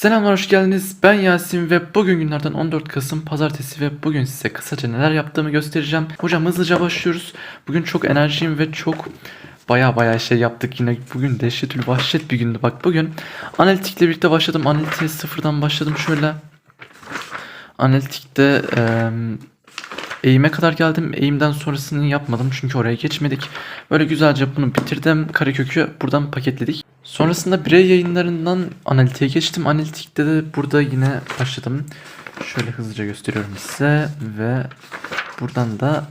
Selamlar hoş geldiniz. Ben Yasin ve bugün günlerden 14 Kasım Pazartesi ve bugün size kısaca neler yaptığımı göstereceğim. Hocam hızlıca başlıyoruz. Bugün çok enerjiyim ve çok baya baya şey yaptık yine. Bugün dehşetül vahşet bir gündü. Bak bugün analitikle birlikte başladım. Analitiğe sıfırdan başladım şöyle. Analitikte eee eğime kadar geldim. Eğimden sonrasını yapmadım çünkü oraya geçmedik. Böyle güzelce bunu bitirdim. Karekökü buradan paketledik. Sonrasında birey yayınlarından analitiğe geçtim. Analitikte de burada yine başladım. Şöyle hızlıca gösteriyorum size ve buradan da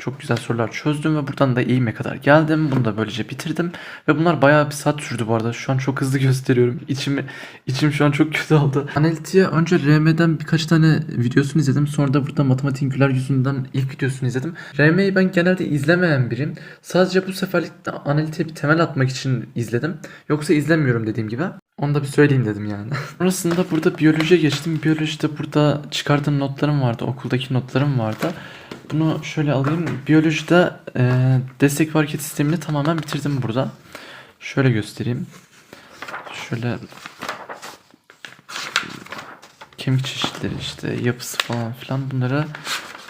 çok güzel sorular çözdüm ve buradan da eğime kadar geldim. Bunu da böylece bitirdim. Ve bunlar bayağı bir saat sürdü bu arada. Şu an çok hızlı gösteriyorum. İçimi, içim şu an çok kötü oldu. Analitiğe önce RM'den birkaç tane videosunu izledim. Sonra da burada matematiğin güler yüzünden ilk videosunu izledim. RM'yi ben genelde izlemeyen biriyim. Sadece bu seferlik analitiğe bir temel atmak için izledim. Yoksa izlemiyorum dediğim gibi. Onu da bir söyleyeyim dedim yani. Sonrasında burada biyolojiye geçtim. Biyolojide burada çıkardığım notlarım vardı. Okuldaki notlarım vardı. Bunu şöyle alayım. Biyolojide e, destek ve hareket sistemini tamamen bitirdim burada. Şöyle göstereyim. Şöyle kemik çeşitleri işte yapısı falan filan bunları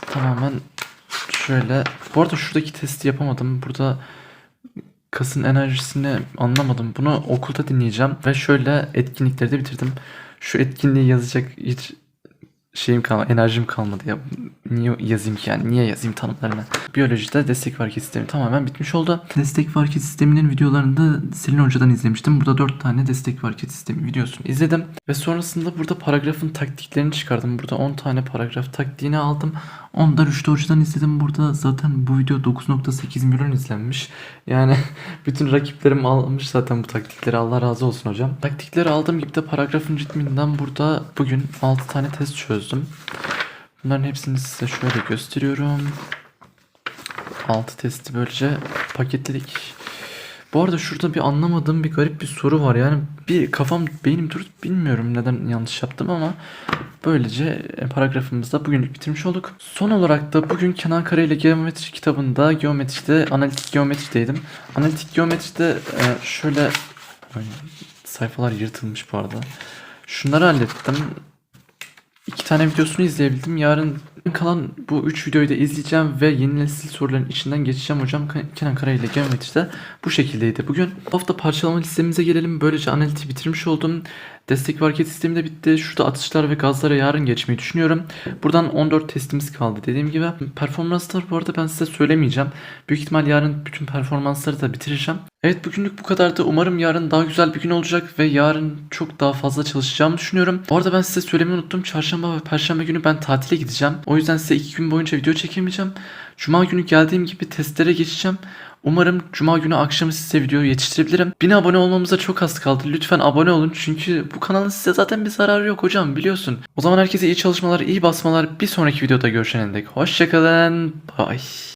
tamamen şöyle. Bu arada şuradaki testi yapamadım. Burada kasın enerjisini anlamadım. Bunu okulda dinleyeceğim ve şöyle etkinlikleri de bitirdim. Şu etkinliği yazacak hiç şeyim kalmadı, enerjim kalmadı ya. Niye yazayım ki yani? Niye yazayım tanımlarını? Biyolojide destek hareket sistemi tamamen bitmiş oldu. Destek hareket sisteminin videolarını da Selin Hoca'dan izlemiştim. Burada 4 tane destek hareket sistemi videosunu izledim. Ve sonrasında burada paragrafın taktiklerini çıkardım. Burada 10 tane paragraf taktiğini aldım. Onu da Rüştü Hoca'dan izledim. Burada zaten bu video 9.8 milyon izlenmiş. Yani bütün rakiplerim almış zaten bu taktikleri. Allah razı olsun hocam. Taktikleri aldığım gibi de paragrafın ritminden burada bugün 6 tane test çözdüm. Bunların hepsini size şöyle gösteriyorum. 6 testi böylece paketledik. Bu arada şurada bir anlamadığım bir garip bir soru var. Yani bir kafam beynim durup bilmiyorum neden yanlış yaptım ama böylece e, paragrafımızda bugünlük bitirmiş olduk. Son olarak da bugün Kenan Kara ile Geometri kitabında geometride analitik geometrideydim. Analitik geometride e, şöyle Ay, sayfalar yırtılmış bu arada. Şunları hallettim. İki tane videosunu izleyebildim. Yarın kalan bu üç videoyu da izleyeceğim ve yeni nesil soruların içinden geçeceğim hocam. Kenan Kara ile Geometri'de bu şekildeydi. Bugün bu hafta parçalama listemize gelelim. Böylece analitiği bitirmiş oldum. Destek ve sistemi de bitti. Şurada atışlar ve gazlara yarın geçmeyi düşünüyorum. Buradan 14 testimiz kaldı dediğim gibi. Performanslar bu arada ben size söylemeyeceğim. Büyük ihtimal yarın bütün performansları da bitireceğim. Evet bugünlük bu kadardı. Umarım yarın daha güzel bir gün olacak ve yarın çok daha fazla çalışacağımı düşünüyorum. Bu arada ben size söylemeyi unuttum. Çarşamba ve perşembe günü ben tatile gideceğim. O yüzden size iki gün boyunca video çekemeyeceğim. Cuma günü geldiğim gibi testlere geçeceğim. Umarım Cuma günü akşamı size video yetiştirebilirim. 1000 abone olmamıza çok az kaldı. Lütfen abone olun çünkü bu kanalın size zaten bir zararı yok hocam biliyorsun. O zaman herkese iyi çalışmalar, iyi basmalar. Bir sonraki videoda görüşene dek. Hoşçakalın. Bye.